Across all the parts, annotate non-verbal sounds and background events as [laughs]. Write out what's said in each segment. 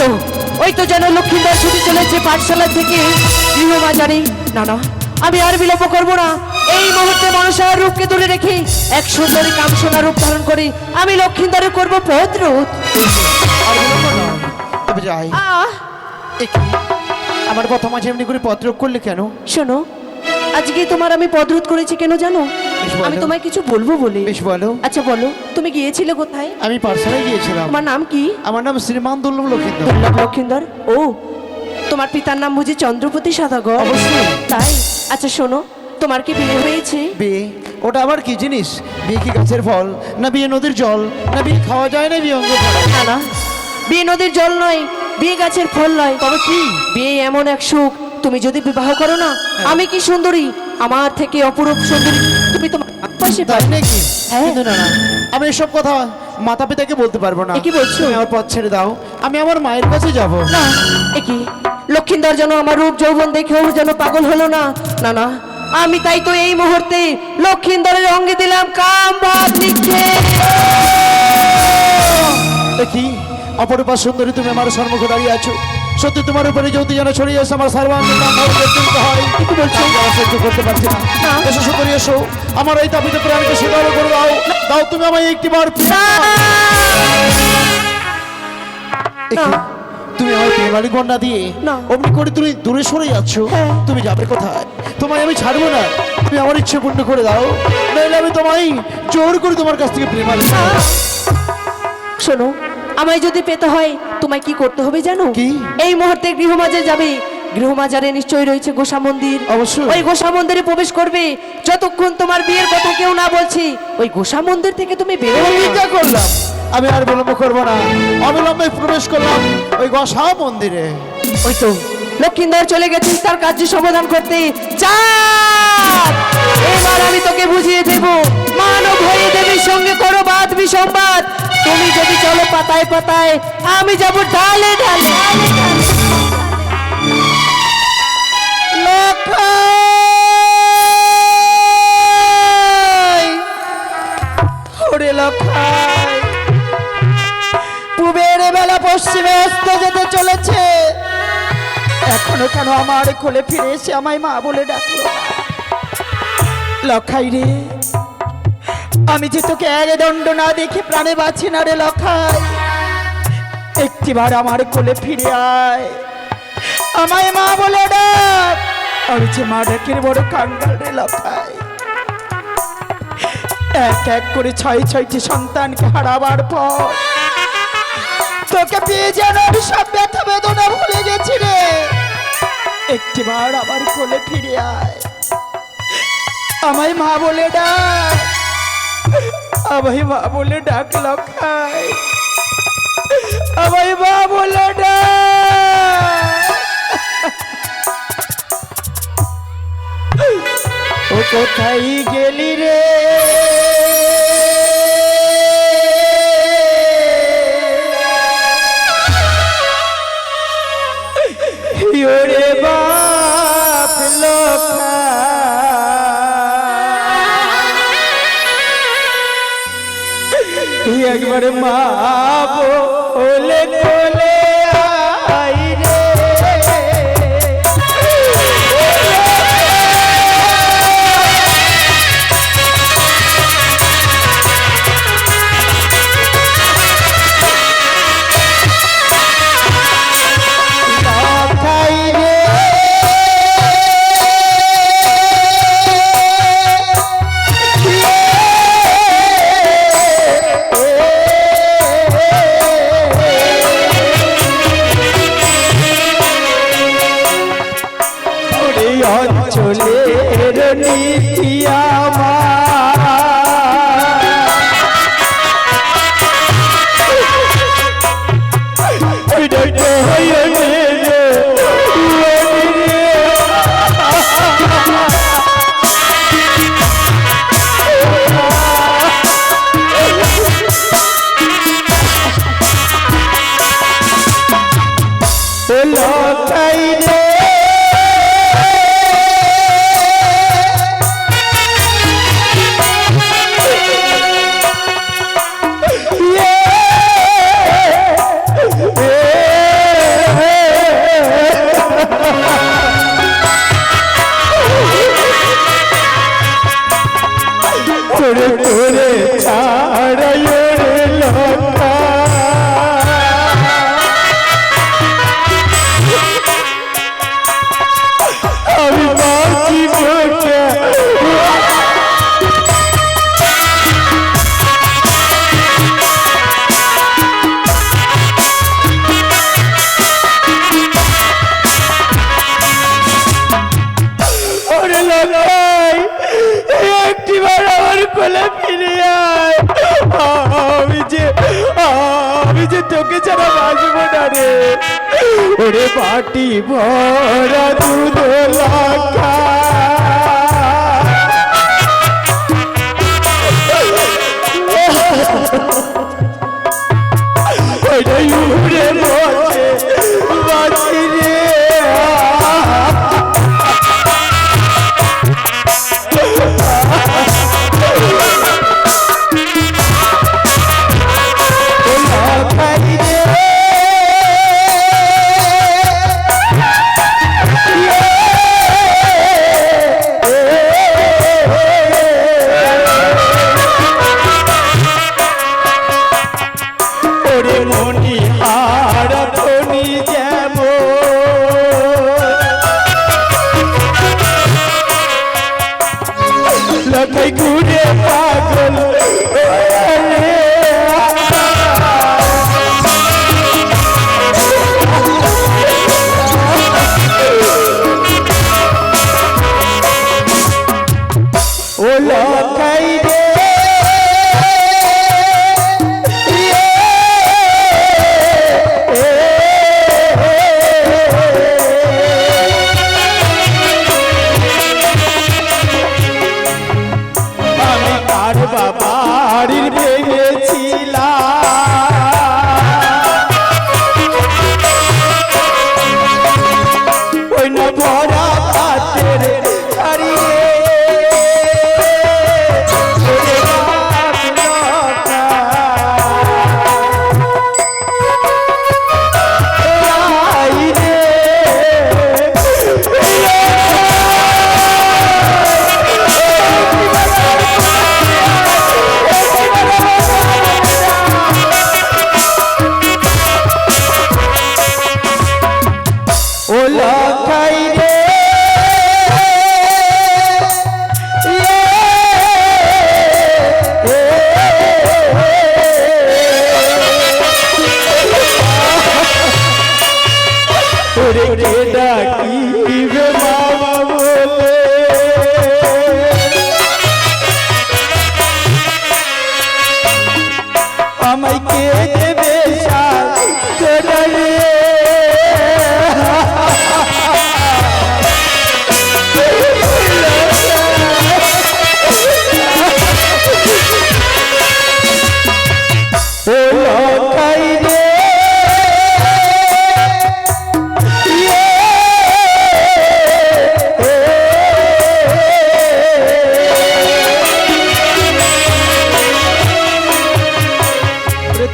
তো ওই তো যেন লক্ষ্মীদার ছুটি চলেছে পাঠশালা থেকে। গৃহবাজারে। না না আমি আর বিলম্ব করব না। এই মুহূর্তে মনসার রূপকে দূরে রেখে এক সুন্দরী কামসোনা রূপ ধারণ করে আমি লক্ষ্মীদারে করব এ আমার কথা মাঝে এমনি করে পত্র করলে কেন? শোনো আজকে তোমার আমি পদরোধ করেছি কেন জানো? আমি তোমায় কিছু বলব বলে। বেশ বলো। আচ্ছা বলো। তুমি গিয়েছিলে কোথায়? আমি পাঠশালায় গিয়েছিলাম। তোমার নাম কি? আমার নাম শ্রীমান দুর্লভ লক্ষিন্দর। দুর্লভ লক্ষিন্দর? ও তোমার পিতার নাম বুঝি চন্দ্রপতি সাদাগর? অবশ্যই। তাই? আচ্ছা শোনো তোমার কি বিয়ে হয়েছে? বিয়ে? ওটা আবার কি জিনিস? বিয়ে কি গাছের ফল? না বিয়ে নদীর জল? না বিয়ে খাওয়া যায় না বিয়ে অঙ্গ না না। বিয়ে নদীর জল নয় বিয়ে গাছের ফল নয়। তবে কি? বিয়ে এমন এক সুখ তুমি যদি বিবাহ করো না আমি কি সুন্দরী? আমার থেকে অপরূপ সুন্দরী তুমি তোমার পাশে তাই নাকি? হ্যাঁ। কিন্তু না না আমি এসব কথা মাতা পিতাকে বলতে পারব না। এ কি বলছো? তুমি আমার পথ ছেড়ে দাও। আমি আমার মায়ের কাছে যাব। না একি লক্ষিন্দর যেন আমার রূপ যৌবন দেখেও যেন পাগল হলো না। না না আমি তাই তো এই মুহূর্তে লক্ষিন্দরের অঙ্গে দিলাম কাম ভাব লিখে দেখি অপরূপা সুন্দরী তুমি আমার সম্মুখে দাঁড়িয়ে আছো। সত্যি তোমার উপরে যদি যেন ছড়িয়ে এসে আমার সর্বাঙ্গীন হয় বলছো? সহ্য করতে পারছি না। এসো সুন্দরী এসো আমার এই তাপিতে প্রাণকে সুন্দর করে দাও দাও তুমি আমায় একটি বার। তুমি আমার প্রেমালি গন্ডা দিয়ে। অমনি করে তুমি দূরে সরে যাচ্ছ হ্যাঁ। তুমি যাবে কোথায় তোমায় আমি ছাড়বো না তুমি আমার ইচ্ছে পূর্ণ করে দাও নইলে আমি তোমায় জোর করে তোমার কাছ থেকে প্রেমালি শোনো আমায় যদি পেতে হয় তোমায় কি করতে হবে জানো? এই মুহূর্তে গৃহমাজারে যাবে। গৃহমাজারে নিশ্চয়ই রয়েছে গোসা মন্দির। অবশ্যই। ওই গোসা মন্দিরে প্রবেশ করবে। যতক্ষণ তোমার বিয়ের কথা কেউ না বলছি ওই গোসা মন্দির থেকে তুমি বেরোবে করলাম। আমি আর বিলম্ব করব না। অবিলম্বে প্রবেশ করলাম ওই গোসা মন্দিরে। ওই তো লক্ষিন্দর চলে গেছিস তার কার্য সমাধান করতে। চাঁদ! এবার আমি তোকে বুঝিয়ে দেব। মানব হয়ে দেবীর সঙ্গে করো বাদ বিসংবাদ তুমি যদি চলো পাতায় পাতায়, আমি যাব ডালে ডালে। পূবের বেলা পশ্চিমে অস্ত যেতে চলেছে। এখনও কেন আমার কোলে ফিরে এসে আমায় মা বলে ডাকলো? লক্ষাই রে আমি যে তোকে এক দণ্ড না দেখে প্রাণে বাঁচি না রে লক্ষাই একটিবার আমার কোলে ফিরে আয়। আমায় মা বলে ডাক। আমি যে মা ডাকের বড় কাঙ্গাল রে লক্ষাই এক এক করে ছয় ছয়টি সন্তানকে হারাবার পর তোকে পেয়ে যেন আমি সব ব্যথা, বেদনা ভুলে গেছি রে। একটিবার আমার কোলে ফিরে আয়। আমায় মা বলে ডাক। আমায় মা বলে ডাক লক্ষাই আমায় মা বলে ও কোথায় গেলি রে? ওরে বাটি ভরা দুধ লাখা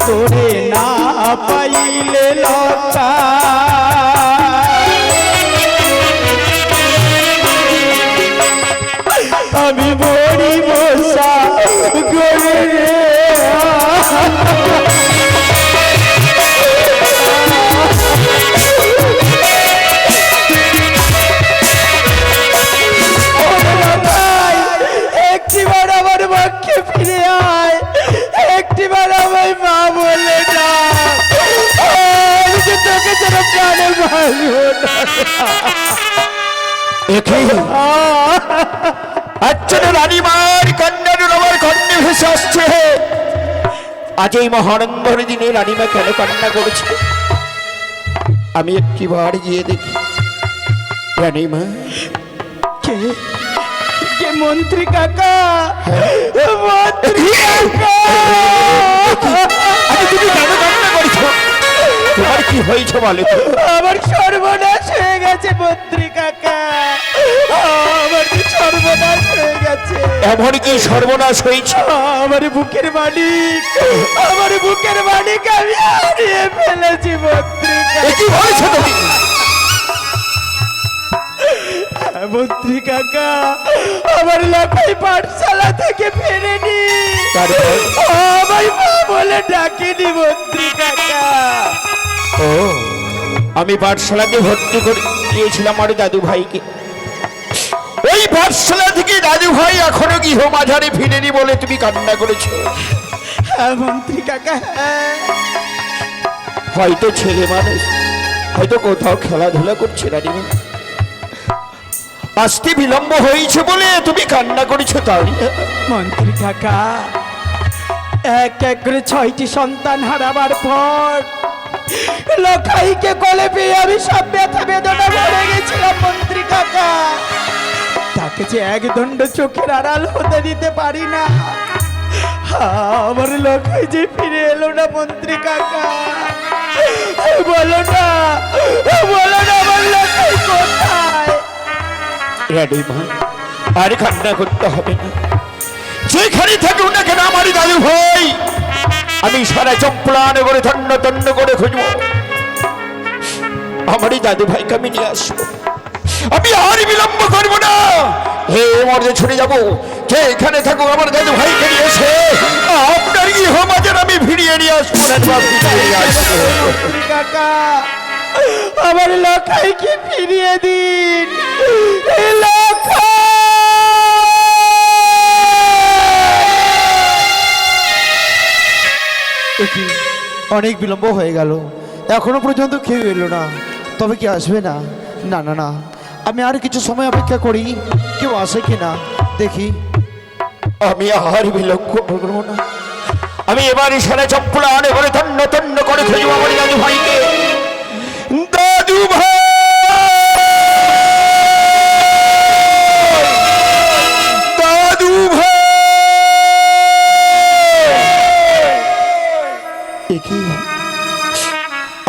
তোরে না পাইলে লতা রানীমার কন্যার আমার কন্যা ভেসে আসছে। আজ এই মহানন্দর দিনে রানীমা কেন কান্না করেছে? আমি একটিবার গিয়ে দেখি। রানীমা। কে? কে মন্ত্রী কাকা? মন্ত্রী কাকা! তুমি কেন কান্না করছ? তোমার কি হয়েছে বলে তো? আমার সর্বনাশ হয়ে গেছে মন্ত্রী কাকা আমার যে সর্বনাশ হয়ে গেছে। এমন কি সর্বনাশ হয়েছে? আমার বুকের মালিক আমার বুকের মালিক আমি হারিয়ে ফেলেছি মন্ত্রী কি বলছো তুমি মন্ত্রী কাকা আমার লাফাই পাঠশালা থেকে ফেরেনি। তারপর? আমার মা বলে ডাকেনি মন্ত্রী কাকা ও আমি পাঠশালাতে ভর্তি করে দিয়েছিলাম আমার দাদু ভাইকে ওই পাঠশালা থেকে দাদু ভাই এখনও গৃহ মাঝারে ফিরেনি বলে তুমি কান্না করেছ। হ্যাঁ মন্ত্রী কাকা হ্যাঁ। হয়তো ছেলে মানুষ হয়তো কোথাও খেলাধুলা করছে রানীমা আসতে বিলম্ব হয়েছে বলে তুমি কান্না করেছ তাই মন্ত্রী কাকা এক এক করে ছয়টি সন্তান হারাবার পর লখাইকে কোলে পেয়ে আমি সব ব্যথা বেদনা ভরে গেছিলাম, মন্ত্রী কাকা। তাকে যে এক দণ্ড চোখের আড়াল হতে দিতে পারি না। আমার লখাই যে ফিরে এলো না, মন্ত্রী কাকা। বলো না বলো না, আমার লখাই কোথায়? রানীমা আর কান্না করতে হবে না। যেখানে থাকুক না কেন, আমারই দাদু ভাই আমি সারা চম্পলানে করে তন্ন তন্ন করে খুঁজবো আমারই দাদু ভাইকে আমি নিয়ে আসব আমি আর বিলম্ব করব না হে মর্দে ছুটে যাব, যে এখানে থাকুক আমার দাদু ভাইকে নিয়ে এসে আপনার ইহ মাঝের আমি ফিরিয়ে নিয়ে আসব। কাকা আমার লখাইকে ফিরিয়ে দিন লখাই! অনেক বিলম্ব হয়ে গেল। এখনও পর্যন্ত কেউ এলো না। তবে কি আসবে না? না না না। আমি আর কিছু সময় অপেক্ষা করি। কেউ আসে কি না? দেখি। আমি আর বিলক্ষ করব না। আমি এবার ইশারা চপ্পলা আনে করে ধন্য ধন্য করে খুঁজবো আমার দাদু ভাইকে। এ কি?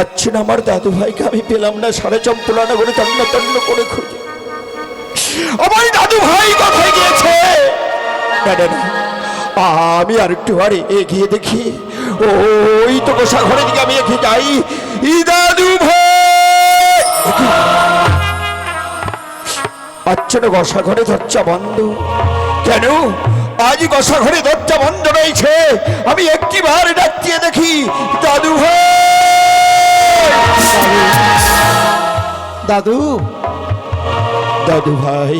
আচ্ছা না আমার দাদু ভাইকে আমি পেলাম না সারা চম্পলা করে তন্ন তন্ন করে খুঁজে। আমার দাদু ভাই কোথায় গিয়েছে। আমি আর একটু আরে এগিয়ে দেখি। ওই তো গোসা ঘরের দিকে আমি এগিয়ে যাই। ই দাদু ভাই! আচ্ছা না গোসা ঘরে দরজা বন্ধ। কেন? আজ ঘরে দরজা বন্ধ রয়েছে। আমি একটিবার ডাক দিয়ে দেখি দাদু ভাই। দাদু। দাদু ভাই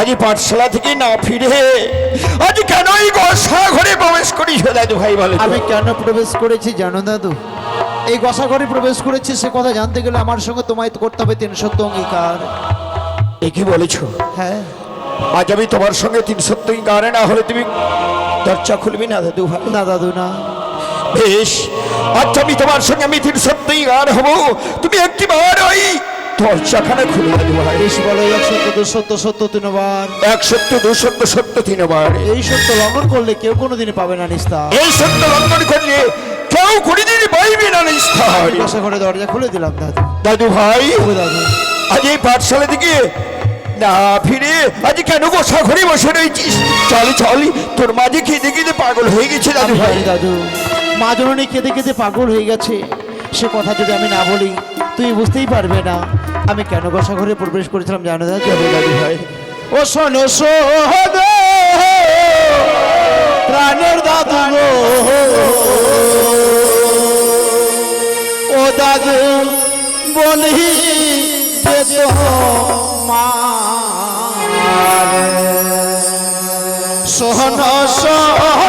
আজ পাঠশালা থেকে না ফিরে আজ কেন এই গোসা ঘরে প্রবেশ করিস দাদু ভাই বলে আমি কেন প্রবেশ করেছি জানো দাদু? এই গসা ঘরে প্রবেশ করেছি সে কথা জানতে গেলে আমার সঙ্গে তোমায় করতে হবে তিন সত্য অঙ্গীকার। এ কি বলেছ? হ্যাঁ। আজ আমি তোমার সঙ্গে তিন সত্যই গানে না হলে তুমি দরজা খুলবি না দাদু ভাই? না দাদু না। বেশ। আজ আমি তোমার সঙ্গে আমি তিন সত্যই গান হব। তুমি একটি বার ওই দরজাখানে খুলে বেশ বলো এক সত্য দু সত্য সত্য তিনবার। এক সত্য দু সত্য সত্য তিনবার। এই সত্য লঙ্ঘন করলে কেউ কোনোদিনই পাবে না নিস্তার। এই সত্য লঙ্ঘন করলে কেউ কোনোদিনই পাইবে না নিস্তার। গসা ঘরে দরজা খুলে দিলাম দাদু। দাদু ভাই দাদু। আজ এই পাঠশালা দিকে না ফিরে আজ কেন গোসা ঘরে বসে রয়েছিস? চল চল তোর মাঝে কেঁদে কেঁদে পাগল হয়ে গেছে দাদু ভাই। দাদু মা জননী কেঁদে কেঁদে পাগল হয়ে গেছে। সে কথা যদি আমি না বলি তুমি বুঝতেই পারবে না আমি কেন গসা ঘরে প্রবেশ করেছিলাম জানো দাদু? দাদু ভাই? ও শোনো সোহদ প্রাণের দাদু ও দাদু বলি যে সোহন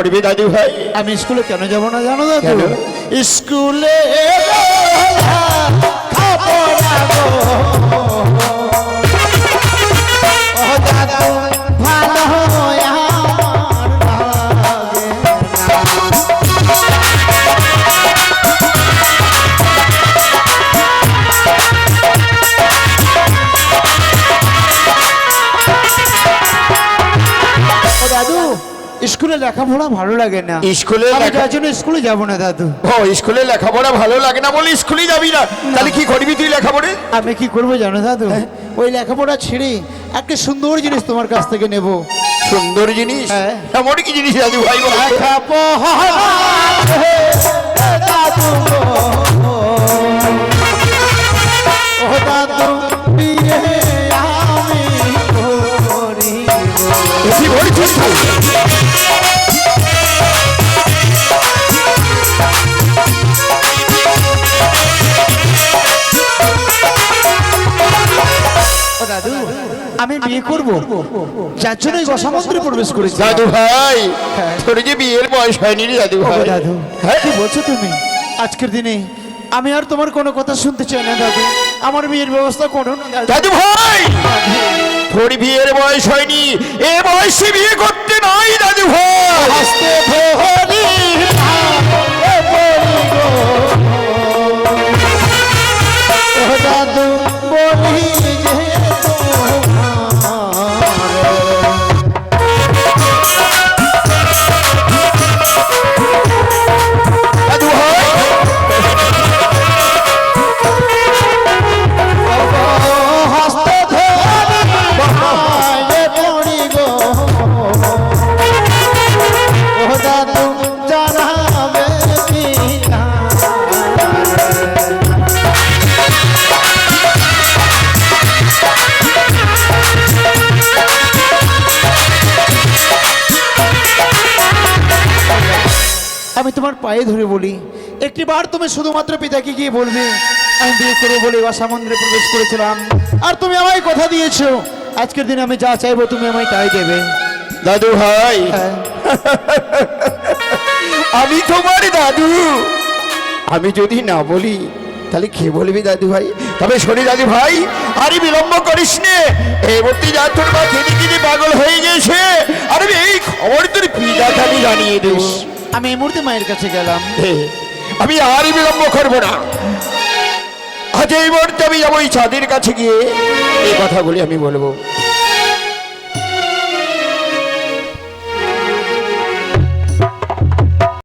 করবি দাদু ভাই আমি স্কুলে কেন যাব না জানো দাদু? স্কুলে লেখাপড়া ভালো লাগে না। স্কুলে আমি লেখা- যার জন্য স্কুলে যাব না দাদু। ও স্কুলে লেখাপড়া ভালো লাগে না বলে স্কুলে যাবি না। তাহলে কি করবি তুই লেখাপড়ে? আমি কি করব জানো দাদু? ওই লেখাপড়া ছেড়ে একটা সুন্দর জিনিস তোমার কাছ থেকে নেব। সুন্দর জিনিস? হ্যাঁ। এমন কি জিনিস দাদু ভাই? লেখাপড়া। দাদু দাদু আমি দাদু বিয়ে করব। যার জন্য গসামন্ত্রে প্রবেশ করেছি। দাদু ভাই তোর যে বিয়ের বয়স হয়নি রে দাদু ভাই দাদু হ্যাঁ? কি বলছো তুমি? আজকের দিনে আমি আর তোমার কোনো কথা শুনতে চাই না দাদু। আমার বিয়ের ব্যবস্থা করো না দাদু। দাদু ভাই তোর বিয়ের বয়স হয়নি। এ বয়সে বিয়ে করতে নয় দাদু ভাই হাসতে গো। দাদু বলি পায়ে ধরে বলি একটি বার তুমি শুধুমাত্র পিতাকে গিয়ে বলবে আমি বিয়ে করব বলে বাসামন্দিরে প্রবেশ করেছিলাম আর তুমি আমায় কথা দিয়েছ। আজকের দিনে আমি যা চাইব তুমি আমায় তাই দেবে। দাদু ভাই। হ্যাঁ। [laughs] আমি তোমার দাদু। আমি যদি না বলি তাহলে কে বলবি দাদু ভাই? তবে শনি দাদু ভাই আরে বিলম্ব করিস নে। এই মূর্তি যা তোর কেঁদে কেঁদে পাগল হয়ে গেছে আরে এই খবর তোর পিতাকে আমি জানিয়ে দিস আমি এই মুহূর্তে মায়ের কাছে গেলাম। আমি আর বিলম্ব করব না। আজ এই মুহূর্তে আমি যাব এই চাঁদের কাছে গিয়ে এই কথাগুলি আমি বলব।